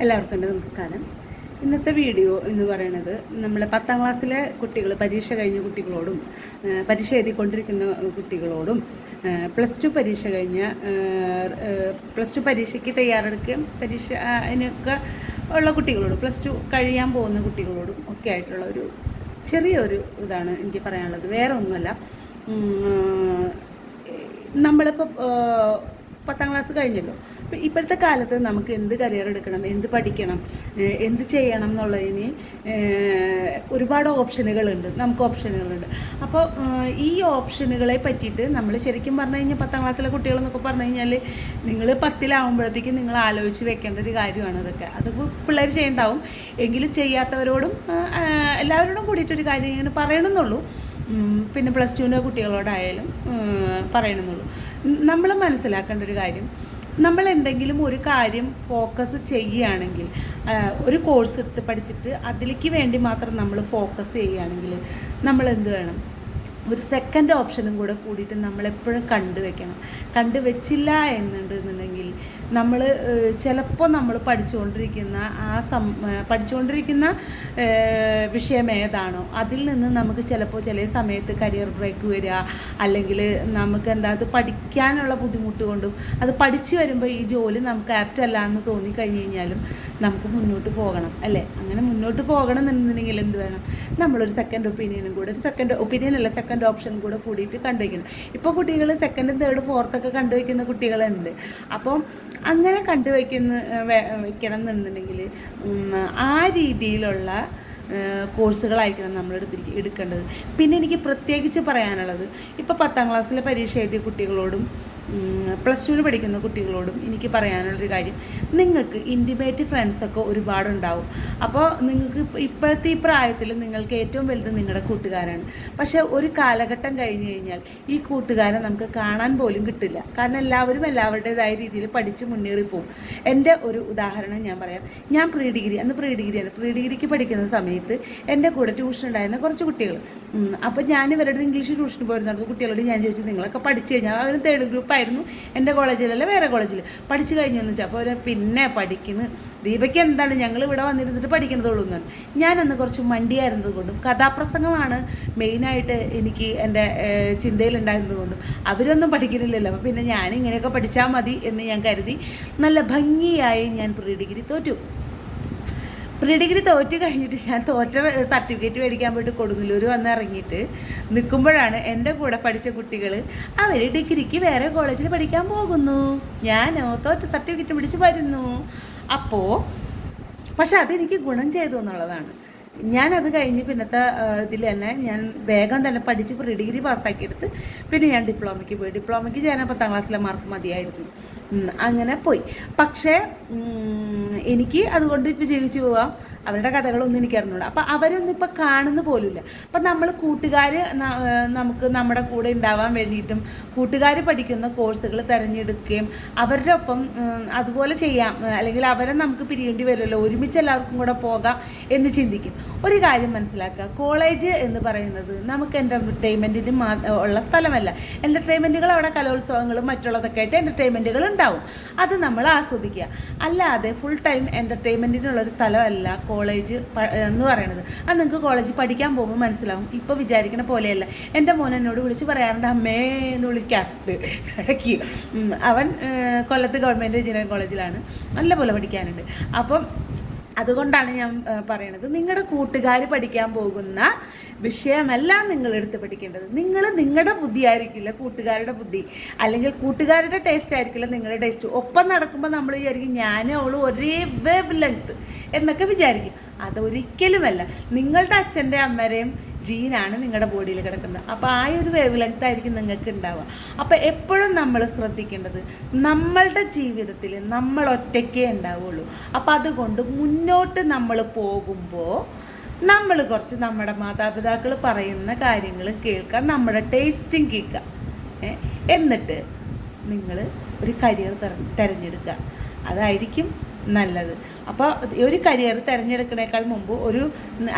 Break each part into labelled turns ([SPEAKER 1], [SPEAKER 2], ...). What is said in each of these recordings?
[SPEAKER 1] എല്ലാവർക്കും എന്റെ നമസ്കാരം. ഇന്നത്തെ വീഡിയോ എന്ന് പറയുന്നത് നമ്മൾ പത്താം ക്ലാസ്സിലെ കുട്ടികൾ പരീക്ഷ കഴിഞ്ഞ കുട്ടികളോടും പരീക്ഷ എഴുതിക്കൊണ്ടിരിക്കുന്ന കുട്ടികളോടും പ്ലസ് ടു പരീക്ഷ കഴിഞ്ഞ പ്ലസ് ടു പരീക്ഷയ്ക്ക് തയ്യാറെടുക്കുകയും പരീക്ഷ അതിനൊക്കെ ഉള്ള കുട്ടികളോടും പ്ലസ് ടു കഴിയാൻ പോകുന്ന കുട്ടികളോടും ഒക്കെ ആയിട്ടുള്ള ഒരു ചെറിയൊരു ഇതാണ് എനിക്ക് പറയാനുള്ളത്. വേറെ ഒന്നുമല്ല. നമ്മളിപ്പോൾ പത്താം ക്ലാസ് കഴിഞ്ഞല്ലോ. ഇപ്പോഴത്തെ കാലത്ത് നമുക്ക് എന്ത് കരിയർ എടുക്കണം എന്ത് പഠിക്കണം എന്ത് ചെയ്യണം എന്നുള്ളതിന് ഒരുപാട് ഓപ്ഷനുകളുണ്ട് നമുക്ക് ഓപ്ഷനുകളുണ്ട് അപ്പോൾ ഈ ഓപ്ഷനുകളെ പറ്റിയിട്ട് നമ്മൾ ശരിക്കും പറഞ്ഞു കഴിഞ്ഞാൽ പത്താം ക്ലാസ്സിലെ കുട്ടികളെന്നൊക്കെ പറഞ്ഞു കഴിഞ്ഞാൽ നിങ്ങൾ പത്തിലാവുമ്പോഴത്തേക്കും നിങ്ങൾ ആലോചിച്ച് വെക്കേണ്ട ഒരു കാര്യമാണ് അതൊക്കെ. അതിപ്പോൾ പിള്ളേർ ചെയ്യണ്ടാവും. എങ്കിലും ചെയ്യാത്തവരോടും എല്ലാവരോടും കൂടിയിട്ടൊരു കാര്യം ഇങ്ങനെ പറയണമെന്നുള്ളൂ. പിന്നെ പ്ലസ് ടുവിന്റെ കുട്ടികളോടായാലും പറയണമെന്നുള്ളൂ. നമ്മൾ മനസ്സിലാക്കേണ്ട ഒരു കാര്യം നമ്മൾ എന്തെങ്കിലും ഒരു കാര്യം ഫോക്കസ് ചെയ്യുകയാണെങ്കിൽ ഒരു കോഴ്സ് എടുത്ത് പഠിച്ചിട്ട് അതിലേക്ക് വേണ്ടി മാത്രം നമ്മൾ ഫോക്കസ് ചെയ്യുകയാണെങ്കിൽ നമ്മൾ എന്ത് വേണം? ഒരു സെക്കൻഡ് ഓപ്ഷനും കൂടെ കൂടിയിട്ട് നമ്മളെപ്പോഴും കണ്ടുവെക്കണം. കണ്ടുവച്ചില്ല എന്നുണ്ടെന്നുണ്ടെങ്കിൽ നമ്മൾ ചിലപ്പോൾ നമ്മൾ പഠിച്ചുകൊണ്ടിരിക്കുന്ന ആ സം പഠിച്ചുകൊണ്ടിരിക്കുന്ന വിഷയം ഏതാണോ അതിൽ നിന്ന് നമുക്ക് ചിലപ്പോൾ ചില സമയത്ത് കരിയർ ബ്രേക്ക് വരിക അല്ലെങ്കിൽ നമുക്ക് എന്താ അത് പഠിക്കാനുള്ള ബുദ്ധിമുട്ട് കൊണ്ടും അത് പഠിച്ചു വരുമ്പോൾ ഈ ജോലി നമുക്ക് ആപ്റ്റ് അല്ല എന്ന് തോന്നിക്കഴിഞ്ഞ് കഴിഞ്ഞാലും നമുക്ക് മുന്നോട്ട് പോകണം അല്ലേ? അങ്ങനെ മുന്നോട്ട് പോകണം എന്നുണ്ടെങ്കിൽ എന്ത് വേണം? നമ്മളൊരു സെക്കൻഡ് ഒപ്പീനിയനും കൂടെ ഒരു സെക്കൻഡ് ഒപ്പീനിയൻ അല്ല സെക്കൻഡ് ഓപ്ഷൻ കൂടെ കൂടിയിട്ട് കണ്ടുവയ്ക്കണം ഇപ്പോൾ കുട്ടികൾ സെക്കൻഡും തേർഡ് ഫോർത്തൊക്കെ കണ്ടുവയ്ക്കുന്ന കുട്ടികളുണ്ട്. അപ്പം അങ്ങനെ കണ്ടുവയ്ക്കുന്ന വെ- വെക്കണം എന്നുണ്ടെങ്കിൽ ആ രീതിയിലുള്ള കോഴ്സുകളായിരിക്കണം നമ്മൾ എടുത്തിരിക്കുക എടുക്കേണ്ടത്. പിന്നെ എനിക്ക് പ്രത്യേകിച്ച് പറയാനുള്ളത് ഇപ്പോൾ പത്താം ക്ലാസ്സിലെ പരീക്ഷ എഴുതിയ കുട്ടികളോടും പ്ലസ് ടുവിന് പഠിക്കുന്ന കുട്ടികളോടും എനിക്ക് പറയാനുള്ളൊരു കാര്യം നിങ്ങൾക്ക് ഇന്റിമേറ്റ് ഫ്രണ്ട്സൊക്കെ ഒരുപാടുണ്ടാവും. അപ്പോൾ നിങ്ങൾക്ക് ഇപ്പ- ഇപ്പോഴത്തെ ഈ പ്രായത്തിൽ നിങ്ങൾക്ക് ഏറ്റവും വലുത് നിങ്ങളുടെ കൂട്ടുകാരാണ്. പക്ഷേ ഒരു കാലഘട്ടം കഴിഞ്ഞ് കഴിഞ്ഞാൽ ഈ കൂട്ടുകാരെ നമുക്ക് കാണാൻ പോലും കിട്ടില്ല. കാരണം എല്ലാവരും എല്ലാവരുടേതായ രീതിയിൽ പഠിച്ച് മുന്നേറിപ്പോവും എന്റെ ഒരു ഉദാഹരണം ഞാൻ പറയാം. ഞാൻ പ്രീ ഡിഗ്രി അന്ന് പ്രീ ഡിഗ്രിയാണ് പ്രീ ഡിഗ്രിക്ക് പഠിക്കുന്ന സമയത്ത് എന്റെ കൂടെ ട്യൂഷൻ ഉണ്ടായിരുന്ന കുറച്ച് കുട്ടികൾ അപ്പോൾ ഞാൻ ഇവരുടെ ഇംഗ്ലീഷ് ട്യൂഷന് പോയിരുന്ന കുട്ടികളോട് ഞാൻ ചോദിച്ചു നിങ്ങളൊക്കെ പഠിച്ചു കഴിഞ്ഞാൽ അവർ തേർഡ് ഗ്രൂപ്പായിരുന്നു എന്റെ കോളേജിലല്ല വേറെ കോളേജിൽ പഠിച്ചു കഴിഞ്ഞെന്ന് വെച്ചാൽ അപ്പോൾ അവർ പിന്നെ പഠിക്കുന്നു. ദീപയ്ക്ക് എന്താണ്? ഞങ്ങൾ ഇവിടെ വന്നിരുന്നിട്ട് പഠിക്കുന്നതുള്ളൂ എന്നാണ് ഞാനന്ന് കുറച്ച് മണ്ടിയായിരുന്നത് കൊണ്ടും കഥാപ്രസംഗമാണ് മെയിനായിട്ട് എനിക്ക് എന്റെ ചിന്തയിലുണ്ടായിരുന്നത് കൊണ്ടും. അവരൊന്നും പഠിക്കുന്നില്ലല്ലോ. അപ്പോൾ പിന്നെ ഞാൻ ഇങ്ങനെയൊക്കെ പഠിച്ചാൽ മതി എന്ന് ഞാൻ കരുതി. നല്ല ഭംഗിയായി ഞാൻ പ്രീ ഡിഗ്രി തോറ്റു. പ്രീ ഡിഗ്രി തോറ്റ് കഴിഞ്ഞിട്ട് ഞാൻ തോറ്റ സർട്ടിഫിക്കറ്റ് മേടിക്കാൻ പോയിട്ട് കൊടുങ്ങല്ലൂർ വന്ന് ഇറങ്ങിയിട്ട് നിൽക്കുമ്പോഴാണ് എന്റെ കൂടെ പഠിച്ച കുട്ടികൾ അവർ ഡിഗ്രിക്ക് വേറെ കോളേജിൽ പഠിക്കാൻ പോകുന്നു. ഞാനോ തോറ്റ സർട്ടിഫിക്കറ്റ് പിടിച്ച് വരുന്നു. അപ്പോൾ പക്ഷെ അതെനിക്ക് ഗുണം ചെയ്തു എന്നുള്ളതാണ്. ഞാനത് കഴിഞ്ഞ് പിന്നത്തെ ഇതിൽ തന്നെ ഞാൻ വേഗം തന്നെ പഠിച്ച് പ്രീ ഡിഗ്രി പാസ്സാക്കിയെടുത്ത് പിന്നെ ഞാൻ ഡിപ്ലോമയ്ക്ക് പോയി. ഡിപ്ലോമയ്ക്ക് ചെയ്യാൻ പത്താം ക്ലാസ്സിലെ മാർക്ക് മതിയായിരുന്നു. അങ്ങനെ പോയി. പക്ഷേ എനിക്ക് അതുകൊണ്ട് വിജയിച്ചു പോവാം. അവരുടെ കഥകളൊന്നും എനിക്ക് അറിഞ്ഞൂടാ. അപ്പം അവരൊന്നും ഇപ്പം കാണുന്ന പോലുമില്ല. അപ്പം നമ്മൾ കൂട്ടുകാർ നമുക്ക് നമ്മുടെ കൂടെ ഉണ്ടാവാൻ വേണ്ടിയിട്ടും കൂട്ടുകാർ പഠിക്കുന്ന കോഴ്സുകൾ തിരഞ്ഞെടുക്കുകയും അവരുടെ ഒപ്പം അതുപോലെ ചെയ്യാം. അല്ലെങ്കിൽ അവരെ നമുക്ക് പിരിയേണ്ടി വരുമല്ലോ. ഒരുമിച്ച് എല്ലാവർക്കും കൂടെ പോകാം എന്ന് ചിന്തിക്കും. ഒരു കാര്യം മനസ്സിലാക്കുക. കോളേജ് എന്ന് പറയുന്നത് നമുക്ക് എന്റർടൈൻമെന്റിന് ഉള്ള സ്ഥലമല്ല. എന്റർടൈൻമെന്റുകൾ അവിടെ കലോത്സവങ്ങളും മറ്റുള്ളതൊക്കെ ആയിട്ട് എന്റർടൈൻമെന്റുകൾ ഉണ്ടാവും. അത് നമ്മൾ ആസ്വദിക്കുക. അല്ലാതെ ഫുൾ ടൈം എന്റർടൈൻമെന്റിനുള്ളൊരു സ്ഥലമല്ല കോളേജ് എന്ന് പറയുന്നത് അത് നിങ്ങൾക്ക് കോളേജിൽ പഠിക്കാൻ പോകുമ്പോൾ മനസ്സിലാവും. ഇപ്പോൾ വിചാരിക്കുന്ന പോലെയല്ല. എന്റെ മോൻ എന്നോട് വിളിച്ച് പറയാറുണ്ട് അമ്മേ എന്ന് വിളിക്കാറുണ്ട്. ഇടയ്ക്ക്. അവൻ കൊല്ലത്ത് ഗവൺമെന്റ് എഞ്ചിനീയറിംഗ് കോളേജിലാണ് നല്ല പോലെ പഠിക്കാനുണ്ട്. അപ്പം അതുകൊണ്ടാണ് ഞാൻ പറയണത്. നിങ്ങളുടെ കൂട്ടുകാർ പഠിക്കാൻ പോകുന്ന വിഷയമല്ല നിങ്ങൾ എടുത്ത് പഠിക്കേണ്ടത്. നിങ്ങൾ നിങ്ങളുടെ ബുദ്ധി ആയിരിക്കില്ല കൂട്ടുകാരുടെ ബുദ്ധി. അല്ലെങ്കിൽ കൂട്ടുകാരുടെ ടേസ്റ്റ് ആയിരിക്കില്ല നിങ്ങളുടെ ടേസ്റ്റ് ഒപ്പം നടക്കുമ്പോൾ നമ്മൾ വിചാരിക്കും ഞാനും അവളും ഒരേ വേവ് ലെങ്ത് എന്നൊക്കെ വിചാരിക്കും. അതൊരിക്കലുമല്ല. നിങ്ങളുടെ അച്ഛന്റെ അമ്മരെയും ജീനാണ് നിങ്ങളുടെ ബോഡിയിൽ കിടക്കുന്നത്. അപ്പോൾ ആ ഒരു വേവ് ലെങ്ത് ആയിരിക്കും നിങ്ങൾക്ക് ഉണ്ടാവുക അപ്പോൾ എപ്പോഴും നമ്മൾ ശ്രദ്ധിക്കേണ്ടത് നമ്മളുടെ ജീവിതത്തിൽ നമ്മൾ ഒറ്റയ്ക്കേ ഉണ്ടാവുള്ളൂ അപ്പോൾ അതുകൊണ്ട് മുന്നോട്ട് നമ്മൾ പോകുമ്പോൾ നമ്മൾ കുറച്ച് നമ്മുടെ മാതാപിതാക്കൾ പറയുന്ന കാര്യങ്ങൾ കേൾക്കുക നമ്മുടെ ടേസ്റ്റും കേൾക്കുക എന്നിട്ട് നിങ്ങൾ ഒരു കരിയർ തിരഞ്ഞെടുക്കുക അതായിരിക്കും നല്ലത്. അപ്പോൾ ഒരു കരിയർ തിരഞ്ഞെടുക്കുന്നേക്കാൾ മുമ്പ് ഒരു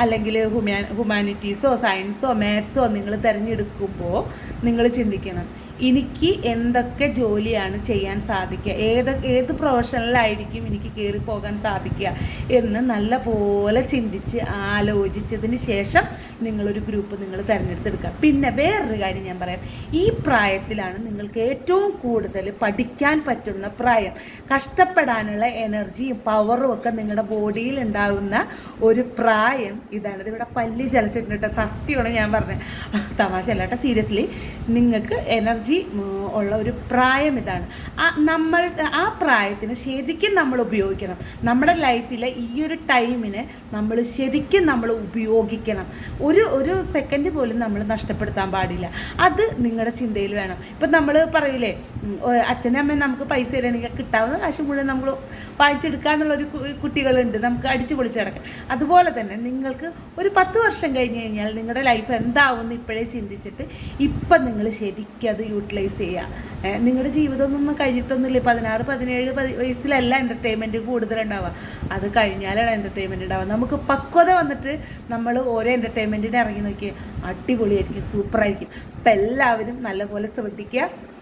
[SPEAKER 1] അല്ലെങ്കിൽ ഹ്യൂമാ ഹ്യൂമാനിറ്റീസോ സയൻസോ മാത്സോ നിങ്ങൾ തിരഞ്ഞെടുക്കുമ്പോൾ നിങ്ങൾ ചിന്തിക്കണം. എനിക്ക് എന്തൊക്കെ ജോലിയാണ് ചെയ്യാൻ സാധിക്കുക? ഏത് ഏത് പ്രൊഫഷണലായിരിക്കും എനിക്ക് കയറി പോകാൻ സാധിക്കുക എന്ന് നല്ല പോലെ ചിന്തിച്ച് ആലോചിച്ചതിന് ശേഷം നിങ്ങളൊരു ഗ്രൂപ്പ് നിങ്ങൾ തിരഞ്ഞെടുത്തെടുക്കുക. പിന്നെ വേറൊരു കാര്യം ഞാൻ പറയാം. ഈ പ്രായത്തിലാണ് നിങ്ങൾക്ക് ഏറ്റവും കൂടുതൽ പഠിക്കാൻ പറ്റുന്ന പ്രായം. കഷ്ടപ്പെടാനുള്ള എനർജിയും പവറും ഒക്കെ നിങ്ങളുടെ ബോഡിയിൽ ഉണ്ടാകുന്ന ഒരു പ്രായം ഇതാണ് ഇത് ഇവിടെ പല്ലി ചലച്ചിട്ടുണ്ട് സത്യമാണ് ഞാൻ പറഞ്ഞത്. തമാശ അല്ലാട്ടെ സീരിയസ്ലി നിങ്ങൾക്ക് എനർജി ഉള്ള ഒരു പ്രായം ഇതാണ്. ആ നമ്മൾ ആ പ്രായത്തിന് ശരിക്കും നമ്മൾ ഉപയോഗിക്കണം. നമ്മുടെ ലൈഫിലെ ഈ ഒരു ടൈമിന് നമ്മൾ ശരിക്കും നമ്മൾ ഉപയോഗിക്കണം. ഒരു ഒരു സെക്കൻഡ് പോലും നമ്മൾ നഷ്ടപ്പെടുത്താൻ പാടില്ല. അത് നിങ്ങളുടെ ചിന്തയിൽ വേണം. ഇപ്പം നമ്മൾ പറയില്ലേ അച്ഛനും അമ്മയും നമുക്ക് പൈസ തരണമെങ്കിൽ കിട്ടാവുന്ന കാശ് മുഴുവൻ നമ്മൾ വാങ്ങിച്ചെടുക്കാന്നുള്ളൊരു എന്നുള്ളൊരു കുട്ടികളുണ്ട്. നമുക്ക് അടിച്ചു പൊളിച്ച് കിടക്കാം അതുപോലെ തന്നെ നിങ്ങൾക്ക് ഒരു പത്ത് വർഷം കഴിഞ്ഞ് കഴിഞ്ഞാൽ നിങ്ങളുടെ ലൈഫ് എന്താവും എന്ന് ഇപ്പോഴേ ചിന്തിച്ചിട്ട് ഇപ്പം നിങ്ങൾ ശരിക്കും അത് യൂട്ടിലൈസ് ചെയ്യുക നിങ്ങളുടെ നിങ്ങളുടെ ജീവിതമൊന്നും കഴിഞ്ഞിട്ടൊന്നുമില്ല. പതിനാറ് പതിനേഴ് പതി- വയസ്സിലല്ല എന്റർടൈൻമെന്റ് കൂടുതലുണ്ടാവുക. അത് കഴിഞ്ഞാലാണ് എന്റർടൈൻമെന്റ് ഉണ്ടാവുക. നമുക്ക് പക്വത വന്നിട്ട് നമ്മൾ ഓരോ എന്റർടൈൻമെന്റിനെ ഇറങ്ങി നോക്കി അടിപൊളിയായിരിക്കും സൂപ്പറായിരിക്കും അപ്പം എല്ലാവരും നല്ലപോലെ ശ്രദ്ധിക്കുക.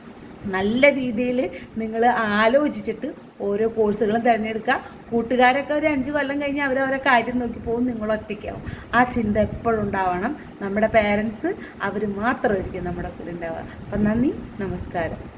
[SPEAKER 1] നല്ല രീതിയിൽ നിങ്ങൾ ആലോചിച്ചിട്ട് ഓരോ കോഴ്സുകളും തിരഞ്ഞെടുക്കുക. കൂട്ടുകാരൊക്കെ ഒരു അഞ്ച് കൊല്ലം കഴിഞ്ഞ് അവരവരെ കാര്യം നോക്കി പോകും. നിങ്ങൾ ഒറ്റയ്ക്കാവും. ആ ചിന്ത എപ്പോഴും ഉണ്ടാവണം. നമ്മുടെ പേരൻസ് അവർ മാത്രമായിരിക്കും നമ്മുടെ കൂടെ ഉണ്ടാവുക. അപ്പം നന്ദി. നമസ്കാരം.